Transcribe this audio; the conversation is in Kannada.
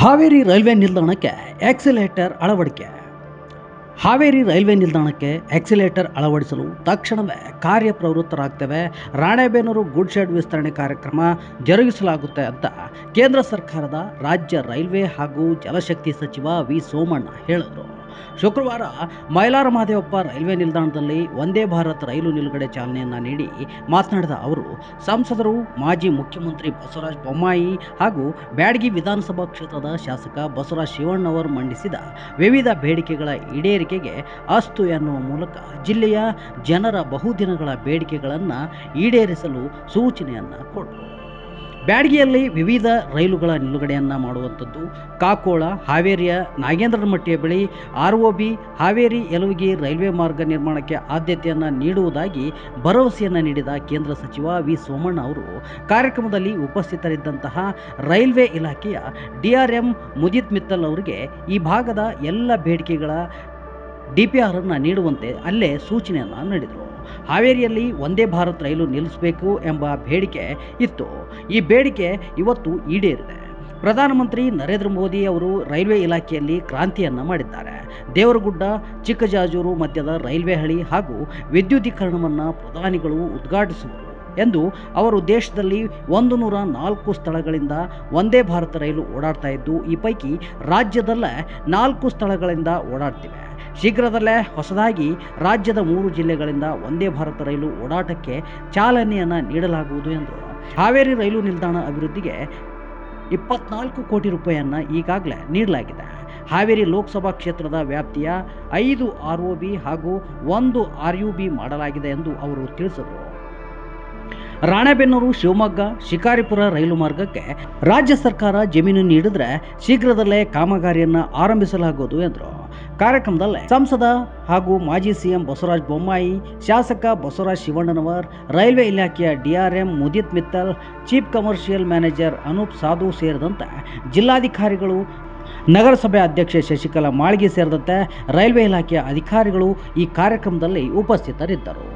ಹಾವೇರಿ ರೈಲ್ವೆ ನಿಲ್ದಾಣಕ್ಕೆ ಆಕ್ಸಿಲೇಟರ್ ಅಳವಡಿಕೆ. ಹಾವೇರಿ ರೈಲ್ವೆ ನಿಲ್ದಾಣಕ್ಕೆ ಆಕ್ಸಿಲೇಟರ್ ಅಳವಡಿಸಲು ತಕ್ಷಣವೇ ಕಾರ್ಯಪ್ರವೃತ್ತರಾಗ್ತೇವೆ. ರಾಣೆಬೆನ್ನೂರು ಗುಡ್ ಶೆಡ್ ವಿಸ್ತರಣೆ ಕಾರ್ಯಕ್ರಮ ಜರುಗಿಸಲಾಗುತ್ತೆ ಅಂತ ಕೇಂದ್ರ ಸರ್ಕಾರದ ರಾಜ್ಯ ರೈಲ್ವೆ ಹಾಗೂ ಜಲಶಕ್ತಿ ಸಚಿವ ವಿ ಸೋಮಣ್ಣ ಹೇಳಿದರು. ಶುಕ್ರವಾರ ಮೈಲಾರ ಮಹದೇವಪ್ಪ ರೈಲ್ವೆ ನಿಲ್ದಾಣದಲ್ಲಿ ವಂದೇ ಭಾರತ್ ರೈಲು ನಿಲುಗಡೆ ಚಾಲನೆಯನ್ನು ನೀಡಿ ಮಾತನಾಡಿದ ಅವರು, ಸಂಸದರು, ಮಾಜಿ ಮುಖ್ಯಮಂತ್ರಿ ಬಸವರಾಜ ಬೊಮ್ಮಾಯಿ ಹಾಗೂ ಬ್ಯಾಡಗಿ ವಿಧಾನಸಭಾ ಕ್ಷೇತ್ರದ ಶಾಸಕ ಬಸವರಾಜ ಶಿವಣ್ಣವರು ಮಂಡಿಸಿದ ವಿವಿಧ ಬೇಡಿಕೆಗಳ ಈಡೇರಿಕೆಗೆ ಅಸ್ತು ಎನ್ನುವ ಮೂಲಕ ಜಿಲ್ಲೆಯ ಜನರ ಬಹುದಿನಗಳ ಬೇಡಿಕೆಗಳನ್ನು ಈಡೇರಿಸಲು ಸೂಚನೆಯನ್ನು ಕೊಟ್ಟರು. ಬ್ಯಾಡಗಿಯಲ್ಲಿ ವಿವಿಧ ರೈಲುಗಳ ನಿಲುಗಡೆಯನ್ನು ಮಾಡುವಂಥದ್ದು. ಕಾಕೋಳ, ಹಾವೇರಿಯ ನಾಗೇಂದ್ರಮಟ್ಟಿಯ ಬಳಿ ಆರ್ ಒ ಬಿ, ಹಾವೇರಿ ಯಲುವಿಗೆ ರೈಲ್ವೆ ಮಾರ್ಗ ನಿರ್ಮಾಣಕ್ಕೆ ಆದ್ಯತೆಯನ್ನು ನೀಡುವುದಾಗಿ ಭರವಸೆಯನ್ನು ನೀಡಿದ ಕೇಂದ್ರ ಸಚಿವ ವಿ ಸೋಮಣ್ಣ ಅವರು, ಕಾರ್ಯಕ್ರಮದಲ್ಲಿ ಉಪಸ್ಥಿತರಿದ್ದಂತಹ ರೈಲ್ವೆ ಇಲಾಖೆಯ D R M Mudit Mittal ಅವರಿಗೆ ಈ ಭಾಗದ ಎಲ್ಲ ಬೇಡಿಕೆಗಳ ಡಿ ಪಿ ಆರನ್ನು ನೀಡುವಂತೆ ಅಲ್ಲೇ ಸೂಚನೆಯನ್ನು ನೀಡಿದರು. ಹಾವೇರಿಯಲ್ಲಿ ಒಂದೇ ಭಾರತ್ ರೈಲು ನಿಲ್ಲಿಸಬೇಕು ಎಂಬ ಬೇಡಿಕೆ ಇತ್ತು. ಈ ಬೇಡಿಕೆ ಇವತ್ತು ಈಡೇರಿದೆ. ಪ್ರಧಾನಮಂತ್ರಿ ನರೇಂದ್ರ ಮೋದಿ ಅವರು ರೈಲ್ವೆ ಇಲಾಖೆಯಲ್ಲಿ ಕ್ರಾಂತಿಯನ್ನು ಮಾಡಿದ್ದಾರೆ. ದೇವರಗುಡ್ಡ, ಚಿಕ್ಕಜಾಜೂರು ಮಧ್ಯದ ರೈಲ್ವೆ ಹಳಿ ಹಾಗೂ ವಿದ್ಯುದೀಕರಣವನ್ನು ಪ್ರಧಾನಿಗಳು ಉದ್ಘಾಟಿಸುವರು ಎಂದು ಅವರು ದೇಶದಲ್ಲಿ ಒಂದು ನೂರ ನಾಲ್ಕು ಸ್ಥಳಗಳಿಂದ ಒಂದೇ ಭಾರತ ರೈಲು ಓಡಾಡ್ತಾ ಇದ್ದು, ಈ ಪೈಕಿ ರಾಜ್ಯದಲ್ಲೇ ನಾಲ್ಕು ಸ್ಥಳಗಳಿಂದ ಓಡಾಡ್ತಿವೆ. ಶೀಘ್ರದಲ್ಲೇ ಹೊಸದಾಗಿ ರಾಜ್ಯದ ಮೂರು ಜಿಲ್ಲೆಗಳಿಂದ ಒಂದೇ ಭಾರತ ರೈಲು ಓಡಾಟಕ್ಕೆ ಚಾಲನೆಯನ್ನು ನೀಡಲಾಗುವುದು ಎಂದರು. ಹಾವೇರಿ ರೈಲು ನಿಲ್ದಾಣ ಅಭಿವೃದ್ಧಿಗೆ ಇಪ್ಪತ್ನಾಲ್ಕು ಕೋಟಿ ರೂಪಾಯಿಯನ್ನು ಈಗಾಗಲೇ ನೀಡಲಾಗಿದೆ. ಹಾವೇರಿ ಲೋಕಸಭಾ ಕ್ಷೇತ್ರದ ವ್ಯಾಪ್ತಿಯ ಐದು ಆರ್ ಒ ಬಿ ಹಾಗೂ ಒಂದು ಆರ್ ಯು ಬಿ ಮಾಡಲಾಗಿದೆ ಎಂದು ಅವರು ತಿಳಿಸಿದರು. ರಾಣೆಬೆನ್ನೂರು, ಶಿವಮೊಗ್ಗ, ಶಿಕಾರಿಪುರ ರೈಲು ಮಾರ್ಗಕ್ಕೆ ರಾಜ್ಯ ಸರ್ಕಾರ ಜಮೀನು ನೀಡಿದ್ರೆ ಶೀಘ್ರದಲ್ಲೇ ಕಾಮಗಾರಿಯನ್ನು ಆರಂಭಿಸಲಾಗುವುದು ಎಂದರು. ಕಾರ್ಯಕ್ರಮದಲ್ಲಿ ಸಂಸದ ಹಾಗೂ ಮಾಜಿ ಸಿಎಂ ಬಸವರಾಜ ಬೊಮ್ಮಾಯಿ, ಶಾಸಕ ಬಸವರಾಜ ಶಿವಣ್ಣನವರ್, ರೈಲ್ವೆ ಇಲಾಖೆಯ DRM Mudit Mittal, chief commercial manager Anoop Sadhu ಸೇರಿದಂತೆ ಜಿಲ್ಲಾಧಿಕಾರಿಗಳು, ನಗರಸಭೆ ಅಧ್ಯಕ್ಷೆ ಶಶಿಕಲಾ ಮಾಳ್ಗಿ ಸೇರಿದಂತೆ ರೈಲ್ವೆ ಇಲಾಖೆಯ ಅಧಿಕಾರಿಗಳು ಈ ಕಾರ್ಯಕ್ರಮದಲ್ಲಿ ಉಪಸ್ಥಿತರಿದ್ದರು.